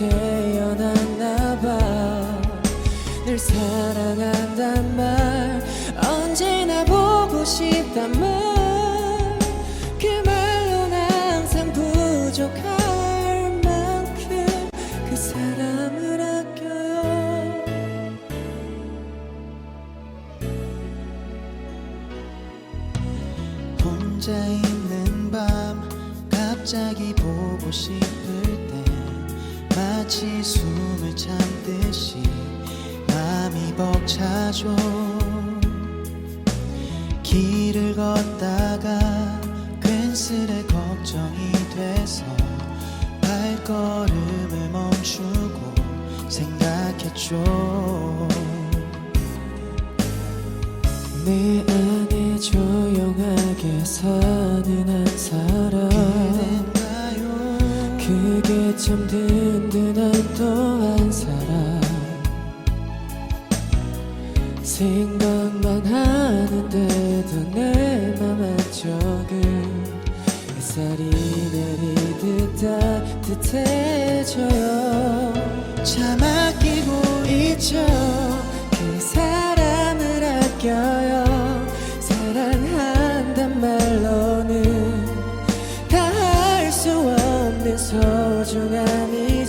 태어났나 봐늘 사랑한단 말 언제나 보고 싶단 말그 말로는 항상 부족할 만큼 그 사람 혼자 있는 밤 갑자기 보고 싶을 때 마치 숨을 참듯이 마음이 벅차죠. 길을 걷다가 괜스레 걱정이 돼서 발걸음을 멈추고 생각했죠. 내 조용하게 사는 한 사람 그게 참 든든한 또 한 사람. 생각만 하는데도 내맘 한쪽은 햇살이 내리듯 따뜻해져요. 참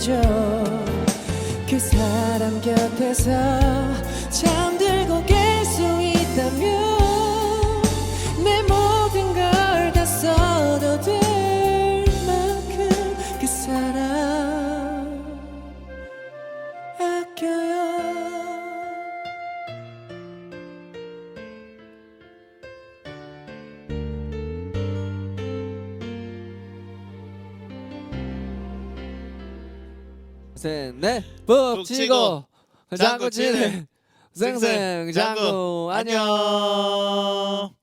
소중함이죠 그 사람 곁에서 셋넷 북치고. 장구 치는 생생 장구. 안녕